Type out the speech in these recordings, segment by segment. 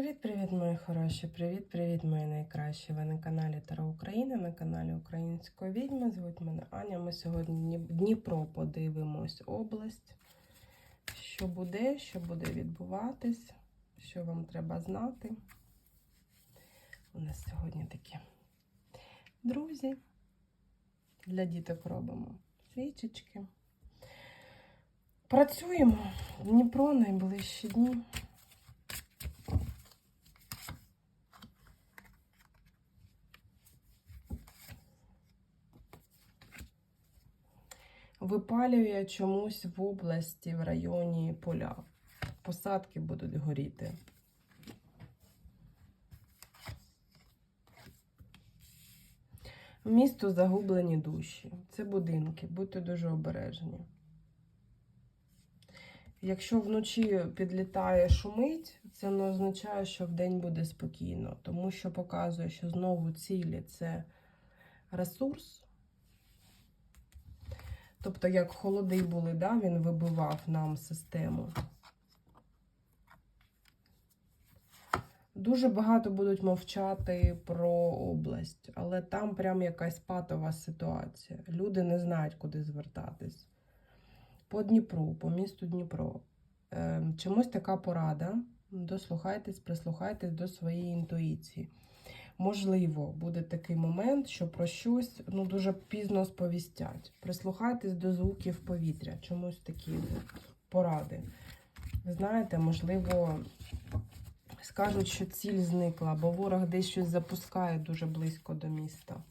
Привіт-привіт, мої хороші! Привіт-привіт, мої найкращі! Ви на каналі Таро України, на каналі Української відьми. Звуть мене Аня. Ми сьогодні Дніпро подивимось область. Що буде, що буде відбуватись, що вам треба знати. У нас сьогодні такі друзі. Для діток робимо свічечки. Працюємо. Дніпро найближчі дні. Випалює чомусь в області, в районі поля. Посадки будуть горіти. Місто загублені душі. Це будинки, будьте дуже обережні. Якщо вночі підлітає шумить, це не означає, що вдень буде спокійно, тому що показує, що знову цілі це ресурс. Тобто, як холоди були, да, він вибивав нам систему. Дуже багато будуть мовчати про область, але там прям якась патова ситуація. Люди не знають, куди звертатись. По Дніпру, по місту Дніпро. Е, чомусь така порада. Дослухайтесь, прислухайтесь до своєї інтуїції. Можливо, буде такий момент, що про щось ну, дуже пізно сповістять. Прислухайтесь до звуків повітря, чомусь такі поради. Ви знаєте, можливо, скажуть, що ціль зникла, бо ворог десь щось запускає дуже близько до міста.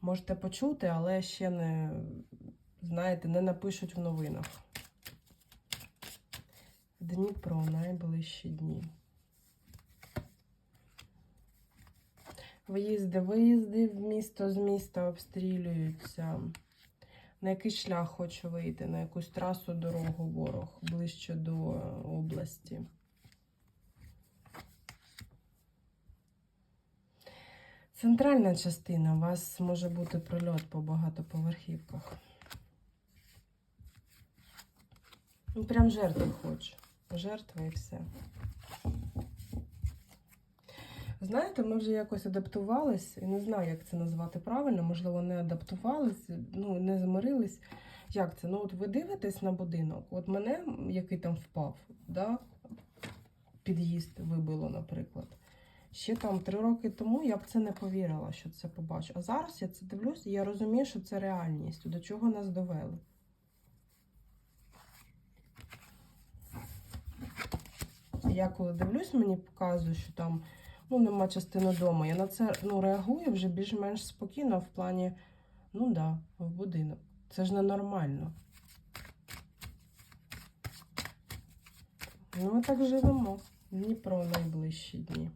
Можете почути, але ще не, знаєте, не напишуть в новинах. Дніпро найближчі дні. Виїзди, виїзди в місто з міста обстрілюються. На якийсь шлях хочу вийти, на якусь трасу дорогу ворог ближче до області. Центральна частина. У вас може бути прольот по багатоповерхівках. Ну, прям жертви хочу. Жертва і все. Знаєте, ми вже якось адаптувались, і не знаю, як це назвати правильно, можливо, не адаптувались, ну, не змирились. Як це? Ну, от ви дивитесь на будинок, от мене, який там впав, да? під'їзд вибило, наприклад. Ще там три роки тому я б це не повірила, що це побачу. А зараз я це дивлюсь, і я розумію, що це реальність, до чого нас довели. Я коли дивлюсь, мені показує, що там ну, нема частини дому. Я на це ну, реагую вже більш-менш спокійно в плані, ну да, в будинок. Це ж ненормально. Ну, ми так живемо. Дніпро найближчі дні.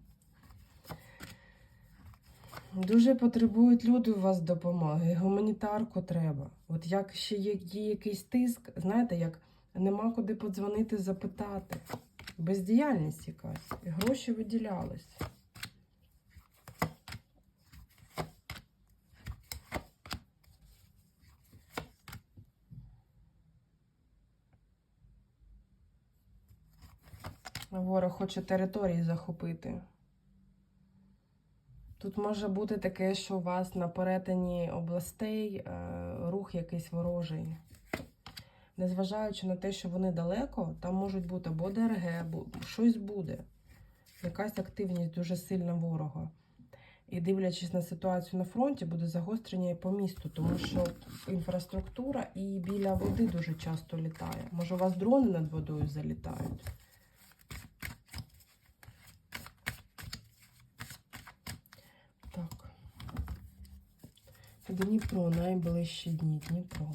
Дуже потребують люди у вас допомоги. Гуманітарку треба. От як ще є, є якийсь тиск, знаєте, як нема куди подзвонити, запитати. Бездіяльність якась. Гроші виділялись. Ворог хоче території захопити. Тут може бути таке, що у вас на перетині областей е, рух якийсь ворожий. Незважаючи на те, що вони далеко, там можуть бути або ДРГ, або щось буде. Якась активність дуже сильна ворога. І дивлячись на ситуацію на фронті, буде загострення і по місту, тому що інфраструктура і біля води дуже часто літає. Може, у вас дрони над водою залітають? Так. Дніпро, найближчі дні. Дніпро.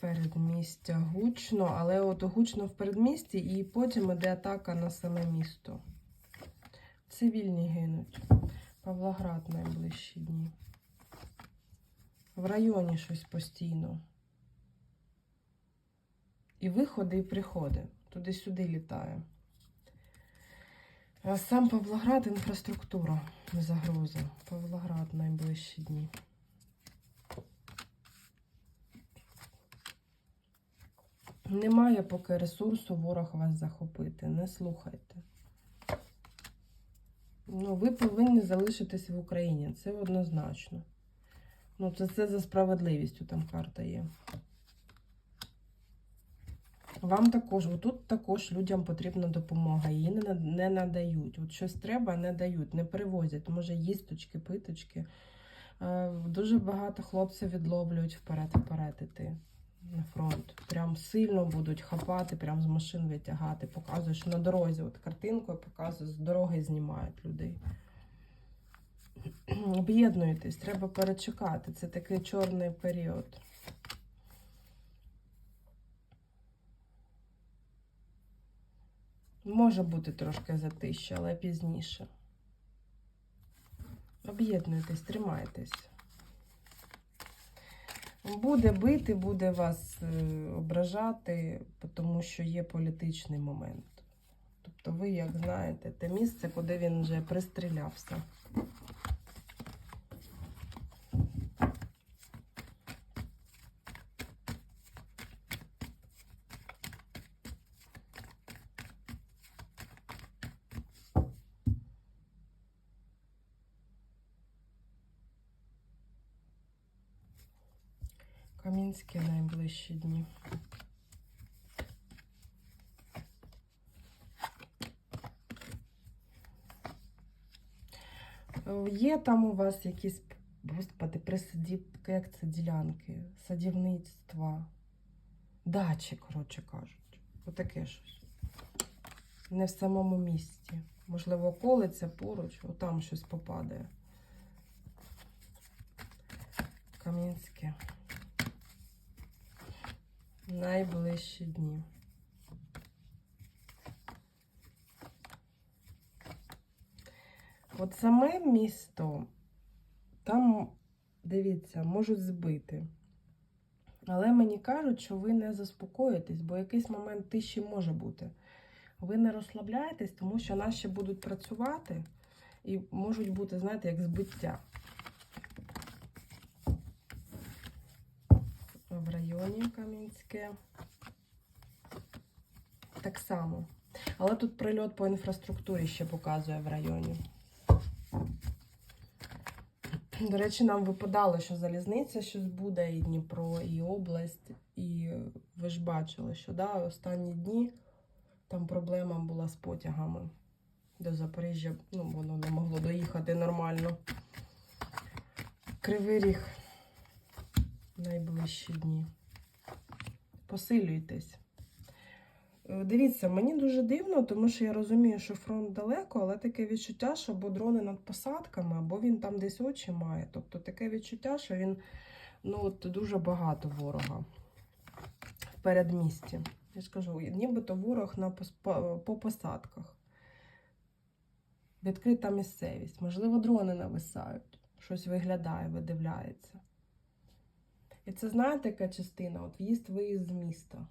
Передмістя гучно, але от гучно в передмісті і потім іде атака на саме місто. Цивільні гинуть. Павлоград найближчі дні. В районі щось постійно. І виходи, і приходи. Туди-сюди літає. А Сам Павлоград інфраструктура загроза. Павлоград найближчі дні. Немає поки ресурсу ворог вас захопити. Не слухайте. Ну, ви повинні залишитись в Україні. Це однозначно. Ну, це, це за справедливістю там карта є. Вам також, тут також людям потрібна допомога. Її не, не надають. От щось треба, не дають, не привозять. Може, їсточки, питочки. Е, Дуже багато хлопців відловлюють вперед-вперед іти на фронт. Прям сильно будуть хапати, прям з машин витягати. Показує, що на дорозі, от картинкою показує, з дороги знімають людей. Об'єднуйтесь, треба перечекати. Це такий чорний період. Може бути трошки затища, але пізніше. Об'єднуйтесь, тримайтесь. Буде бити, буде вас е, ображати, тому що є політичний момент. Тобто ви, як знаєте, те місце, куди він вже пристрілявся. Камінські найближчі дні. Є там у вас якісь, господи, присадів, як це ділянки, садівництва, дачі, коротше кажуть. Отаке щось. Не в самому місті. Можливо, околиця поруч, отам щось попадає. Кам'янське. Найближчі дні. От саме місто, там, дивіться, можуть збити. Але мені кажуть, що ви не заспокоїтесь, бо якийсь момент тиші може бути. Ви не розслабляєтесь, тому що наші будуть працювати і можуть бути, знаєте, як збиття. В районі Кам'янське. Так само. Але тут прильот по інфраструктурі ще показує в районі. До речі, нам випадало, що залізниця щось буде, і Дніпро, і область. І ви ж бачили, що да, останні дні там проблема була з потягами до Запоріжжя. Ну, воно не могло доїхати нормально. Кривий ріг найближчі дні. Посилюйтесь. Е, Дивіться, мені дуже дивно, тому що я розумію, що фронт далеко, але таке відчуття, що або дрони над посадками, або він там десь очі має. Тобто таке відчуття, що він ну, от дуже багато ворога в передмісті. Я ж кажу, нібито ворог на по, по посадках. Відкрита місцевість. Можливо, дрони нависають, щось виглядає, видивляється. І це знаєте, яка частина? От в'їзд-виїзд з міста.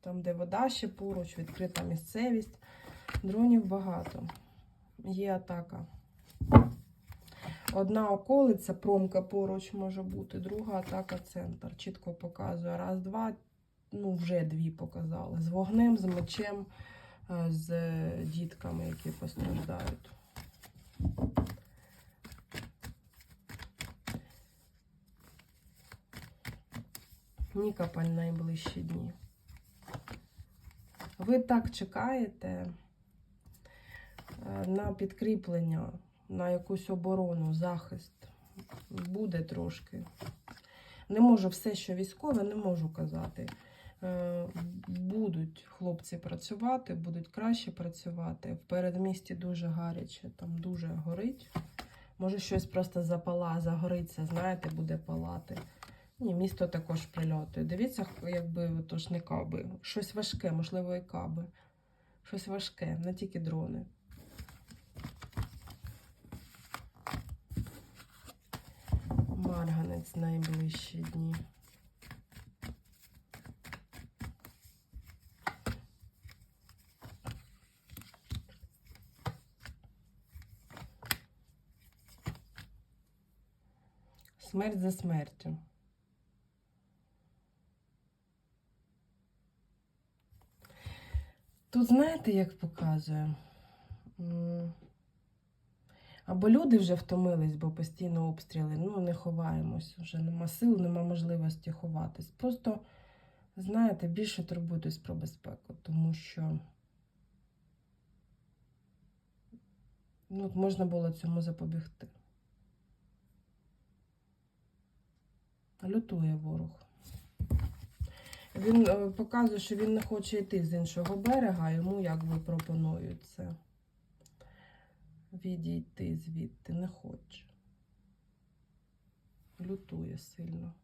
Там, де вода ще поруч, відкрита місцевість. Дронів багато. Є атака. Одна околиця, промка поруч може бути, друга атака центр. Чітко показує. Раз, два, ну вже дві показали. З вогнем, з мечем, е, з дітками, які постраждають. Нікопаль найближчі дні. Ви так чекаєте е, на підкріплення, на якусь оборону, захист. Буде трошки. Не можу все, що військове, не можу казати. Е, Будуть хлопці працювати, будуть краще працювати. В передмісті дуже гаряче, там дуже горить. Може, щось просто запала, загориться, знаєте, буде палати. Ні, місто також прильоти. Дивіться, якби тож не каби. Щось важке, можливо, і каби. Щось важке, не тільки дрони. Марганець найближчі дні. Смерть за смертю. Тут знаєте, як показує? Або люди вже втомились, бо постійно обстріли. Ну, не ховаємось. Вже нема сил, нема можливості ховатись. Просто, знаєте, більше турбуйтесь про безпеку, тому що ну, можна було цьому запобігти. Лютує ворог. Він е, показує, що він не хоче йти з іншого берега, йому якби пропонують це. Відійти звідти не хоче. Лютує сильно.